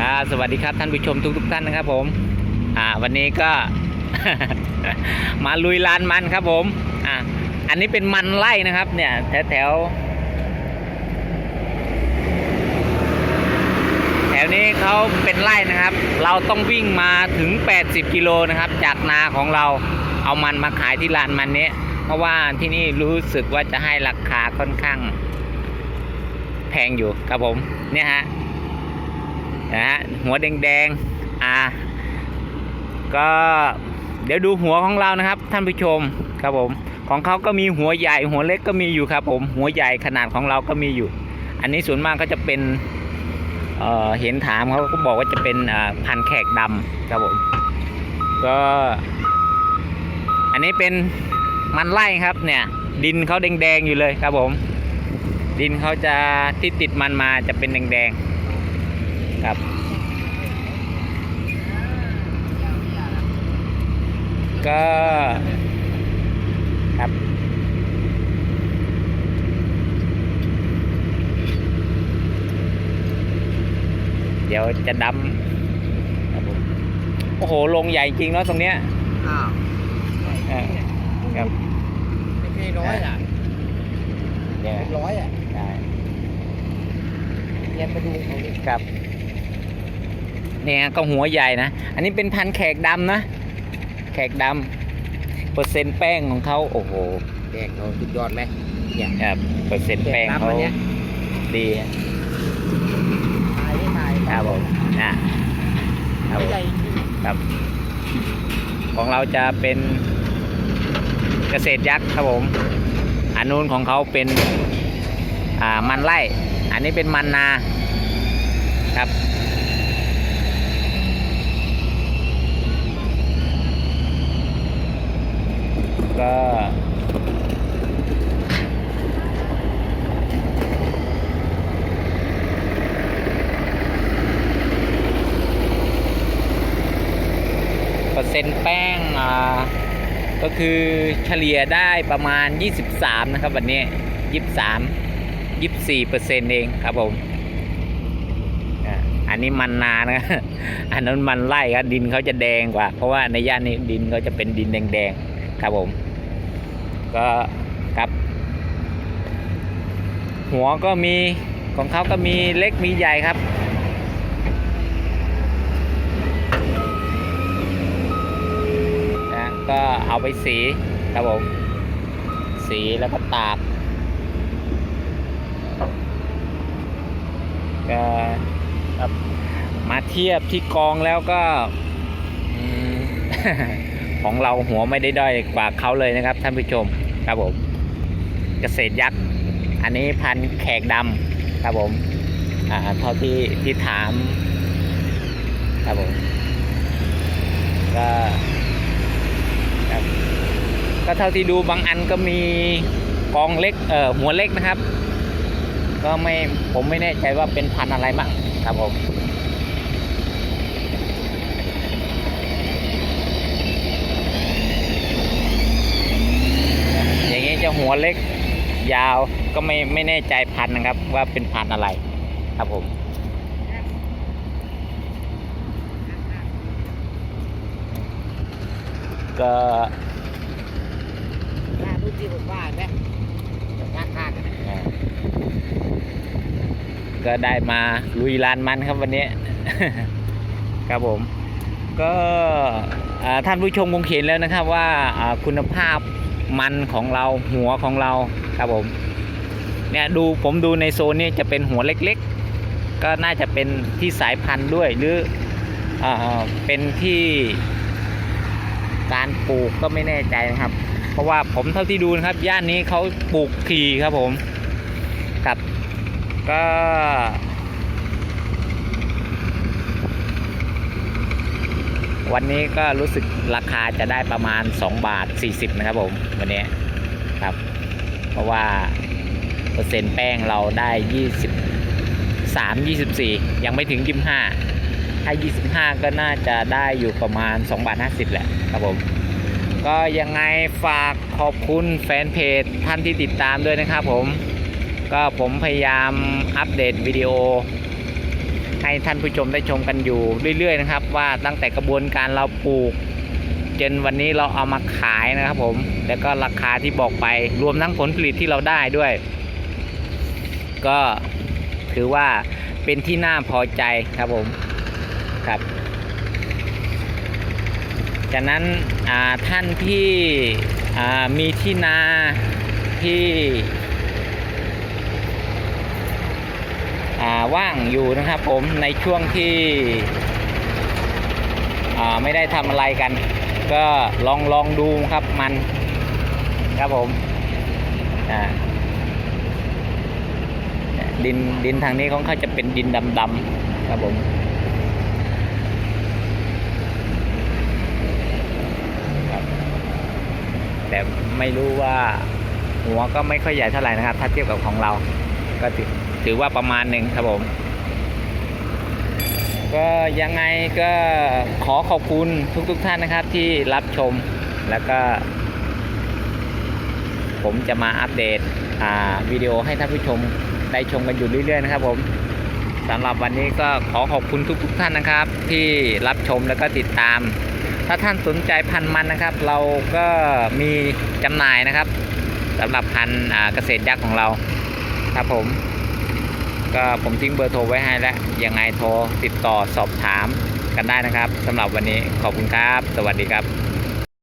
ครับสวัสดีครับท่านผู้ชมทุกๆท่านนะครับผม อ่า วันนี้ก็ มาลุยลานมันครับผม อ่าอันนี้เป็นมันไล่นะครับ เนี่ย แถวแถวแถวนี้เขาเป็นไร่นะครับ เราต้องวิ่งมาถึง 80 กิโลนะครับ จากนาของเราเอามันมาขายที่ลานมันนี้ เพราะว่าที่นี่รู้สึกว่าจะให้ราคาค่อนข้าง แพงอยู่ครับผม เนี่ยฮะ นะฮะหัวแดงๆอ่าก็เดี๋ยวดูหัวของเรานะครับ ท่านผู้ชมครับผม ของเขาก็มีหัวใหญ่ หัวเล็กก็มีอยู่ครับผม หัวใหญ่ขนาดของเราก็มีอยู่ อันนี้ส่วนมากก็จะเป็นเเห็นถามเขาก็บอกว่าจะเป็นอ่าพันแขกดำครับผม ก็ อันนี้เป็นมันไล่ครับเนี่ย ดินเขาแดงๆอยู่เลยครับผม ดินเขาจะที่ติดมันมาจะเป็นแดงๆ ครับก็ครับ เดี๋ยวจะดำครับผมโอ้โหลงใหญ่จริงเนาะตรงเนี้ยอ้าวเออครับไม่ใช่ร้อยอะเดี๋ยวเป็นร้อยอะได้เรียนมาดูเขาดิครับ เนี่ยก็หัวใหญ่นะ อันนี้เป็นพันธุ์แขกดำนะ แขกดำเปอร์เซ็นต์แป้งของเขาโอ้โหแดงเขาสุดยอดไหมเนี่ยครับเปอร์เซ็นต์แป้งแขกดำเขาอันเนี้ยดีฮะถ่ายไม่ถ่ายครับผมนะครัไม่บผมใหญ่จริงครับ ของเราจะเป็นเกษตรยักษ์ครับผมอันนู้นของเขาเป็นอ่ามันไร่อันนี้เป็นมันนาครับ ก็เปอร์เซ็นต์แป้งอ่าก็คือเฉลี่ยได้ประมาณ 23 นะครับ วันนี้ 23 24เปอร์เซ็นต์เองครับผมอันนี้มันนานะ อันนั้นมันไล่ครับดินเขาจะแดงกว่า เพราะว่าในย่านนี้ดินเขาจะเป็นดินแดงๆ ครับผม ก็ครับ หัวก็มีของเขาก็มีเล็กมีใหญ่ครับนะก็เอาไปสีครับผม สีแล้วก็ตากก็ครับมาเทียบที่กองแล้วก็ ของเราหัวไม่ได้ด้อยกว่าเขาเลยนะครับ ท่านผู้ชมครับผมเกษตรยักษ์ อันนี้พันธุ์แขกดำครับผมอ่าเท่าที่ที่ถามครับผมก็ครับก็เท่าที่ดูบางอันก็มีกองเล็กเอ่อหัวเล็กนะครับ ก็ไม่ผมไม่แน่ใจว่าเป็นพันธุ์อะไรบ้างครับผมอย่างนี้จะ หัวเล็กยาวก็ไม่ไม่แน่ใจพันธุ์นะครับ ว่าเป็นพันธุ์อะไรครับผมก็หน้าพื้นที่ผมว่าไหมงานขาดกันนะอ่าก็ได้มาลุยลานมันครับวันนี้ ครับผม ก็อ่าท่านผู้ชมคงเห็นแล้วนะครับว่าอ่าคุณภาพ มันของเราหัวของเราครับผมเนี่ยดูผมดูในโซนนี้จะเป็นหัวเล็กๆ ก็น่าจะเป็นที่สายพันธุ์ด้วยหรืออเป็นที่การปลูกก็ไม่แน่ใจนะครับ เพราะว่าผมเท่าที่ดูนะครับย่านนี้เขาปลูกทีครับผมครับก็ วันนี้ก็รู้สึกราคาจะได้ประมาณ 2 บาท 40 นะครับผมวันนี้ครับ เพราะว่าเปอร์เซ็นต์แป้งเราได้ 23 24 ยังไม่ถึง 25 ถ้า 25 ก็น่าจะได้อยู่ประมาณ 2 บาท 50 แหละครับผม ก็ยังไงฝากขอบคุณแฟนเพจท่านที่ติดตามด้วยนะครับผม ก็ผมพยายามอัปเดตวิดีโอ ให้ท่านผู้ชมได้ชมกันอยู่เรื่อยๆนะครับ ว่าตั้งแต่กระบวนการเราปลูกจนวันนี้เราเอามาขายนะครับผม แล้วก็ราคาที่บอกไปรวมทั้งผลผลิตที่เราได้ด้วย ก็ถือว่าเป็นที่น่าพอใจครับผมครับ จากนั้นท่านที่มีที่นาที่อ่า ว่างอยู่นะครับผมในช่วงที่ไม่ได้ทำอะไรกัน ก็ลองลองดูครับมันครับผมดินดินทางนี้ของเขาจะเป็นดินดำๆครับผมแต่ไม่รู้ว่าหัวก็ไม่ค่อยใหญ่เท่าไหร่นะครับ ถ้าเทียบกับของเราก็ถือ ถือว่าประมาณหนึ่งครับผม ก็ยังไงก็ขอขอบคุณทุกๆทท่านนะครับที่รับชมแล้วก็ ผมจะมาอัปเดตวิดีโอให้ท่านผู้ชมได้ชมกันอยู่เรื่อย ๆ นะครับผมสำหรับวันนี้ก็ขอขอบคุณทุก ๆทท่านนะครับ ที่รับชมแล้วก็ติดตาม ถ้าท่านสนใจพันธุ์มันนะครับ เราก็มีจำหน่ายนะครับสำหรับพันธุ์เกษตรยักษ์ของเราครับผม ก็ผมทิ้งเบอร์โทรไว้ให้แล้วยังไงโทรติดต่อสอบถามกันได้นะครับสำหรับวันนี้ขอบคุณครับ สวัสดีครับ